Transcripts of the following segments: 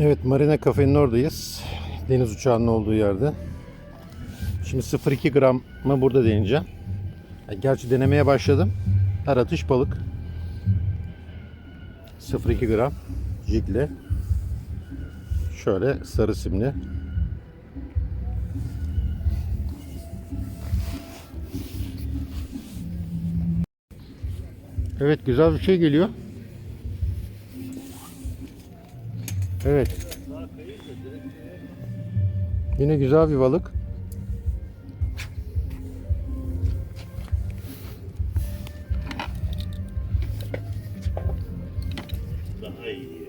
Evet Marina Cafe'nin oradayız. Deniz uçağının olduğu yerde. Şimdi 0.2 gramı burada deneyeceğim. Gerçi denemeye başladım. Her atış balık. 0.2 gram jigle. Şöyle sarı simli. Evet güzel bir şey geliyor. Evet. Yine güzel bir balık. Daha iyi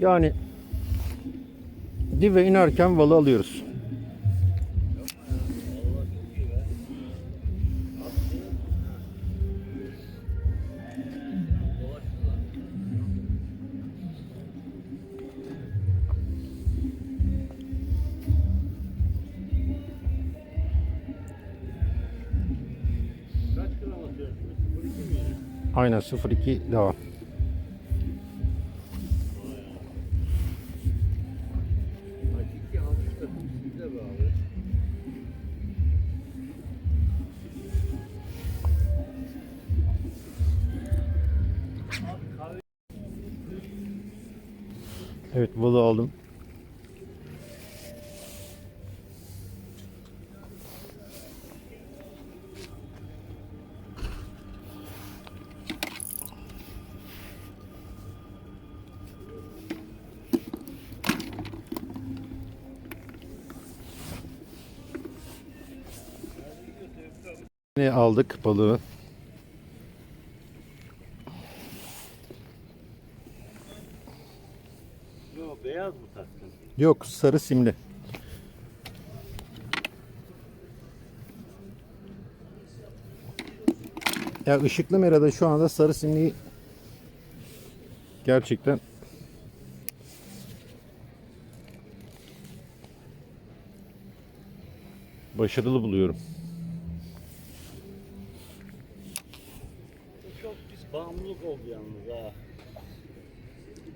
ya. Yani dibe inerken balı alıyoruz. Kaç gram atıyorsun? 0,2 mi yani? Aynen 0.2 devam. Evet balığı aldım. Aldık balığı? Yo, beyaz mı taktın? Yok sarı simli. Ya ışıklı merada şu anda sarı simliyi gerçekten başarılı buluyorum. Bu çok pis bağımlılık oldu yalnız ha.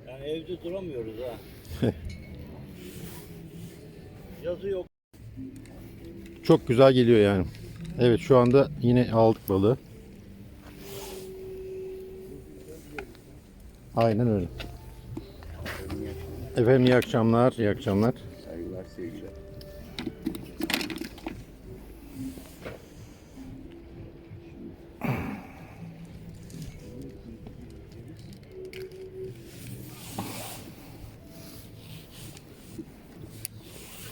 Yani evde duramıyoruz ha. Yazı yok. Çok güzel geliyor yani. Evet şu anda yine aldık balığı. Aynen öyle. Efendim iyi akşamlar, iyi akşamlar.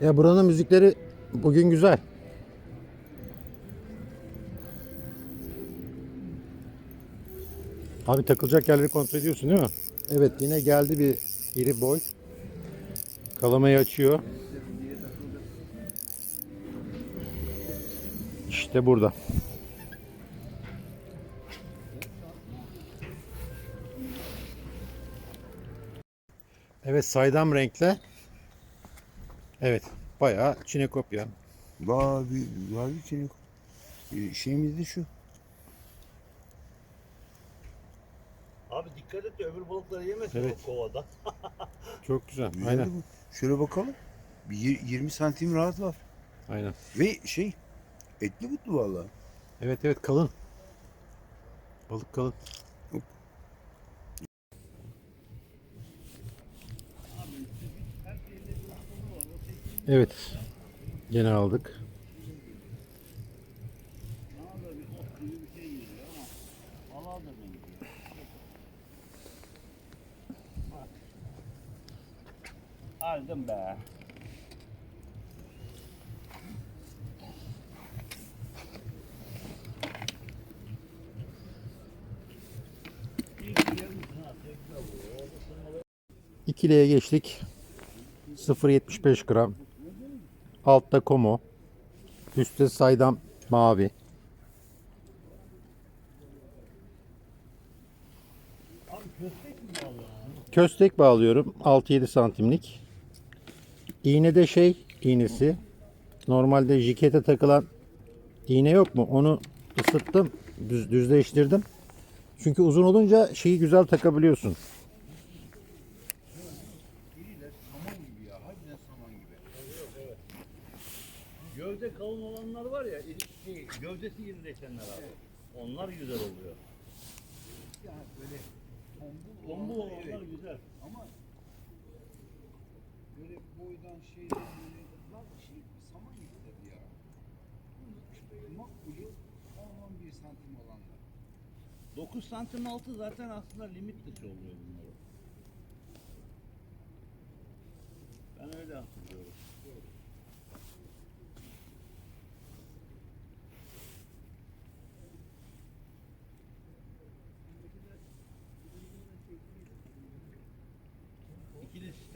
buranın müzikleri bugün güzel. Abi takılacak yerleri kontrol ediyorsun değil mi? Evet yine geldi bir iri boy. Kalamayı açıyor. İşte burada. Evet saydam renkle. Evet bayağı çinekopya. Var bir, var bir senin Ee, şeyimiz de şu. Abi dikkat et de öbür balıkları yemesin Evet. o kovada. Çok güzel. Güzel Aynen. de bu. Şöyle bakalım. Bir yir- 20 santim rahat var. Aynen. Ve şey etli butlu valla. Evet evet kalın. Balık kalın. Evet. Gene aldık. Aldım be. İkiliye geçtik. 0.75 gram. Altta komo. Üstte saydam mavi. Köstek bağlıyorum. 6-7 santimlik. İğne de şey iğnesi. Normalde jikete takılan iğne yok mu? Onu ısıttım. Düz, düzleştirdim. Çünkü uzun olunca şeyi güzel takabiliyorsun. Gövde kalın olanlar var ya, şey, gövdesi irileşenler abi. Onlar güzel oluyor. Yani böyle tombul, Tombul olanlar, olanlar evet. güzel. Ama böyle boydan şeyden böyle lan şey saman gibi tabii ya. Makbulü 10-11 santim olanlar. 9 santim altı zaten aslında limit dışı oluyor bunlar. Ben öyle hatırlıyorum. İkili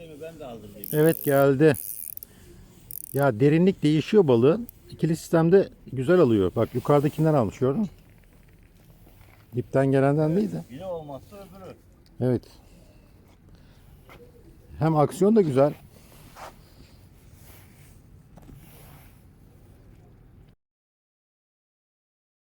sistemi ben de hazırlayayım. Evet geldi. Ya derinlik değişiyor balığın. İkili sistemde güzel alıyor. Bak yukarıdakinden almış gördün mü? Dipten gelenden değil de. Yine olmazsa öbürü. Evet. Hem aksiyon da güzel.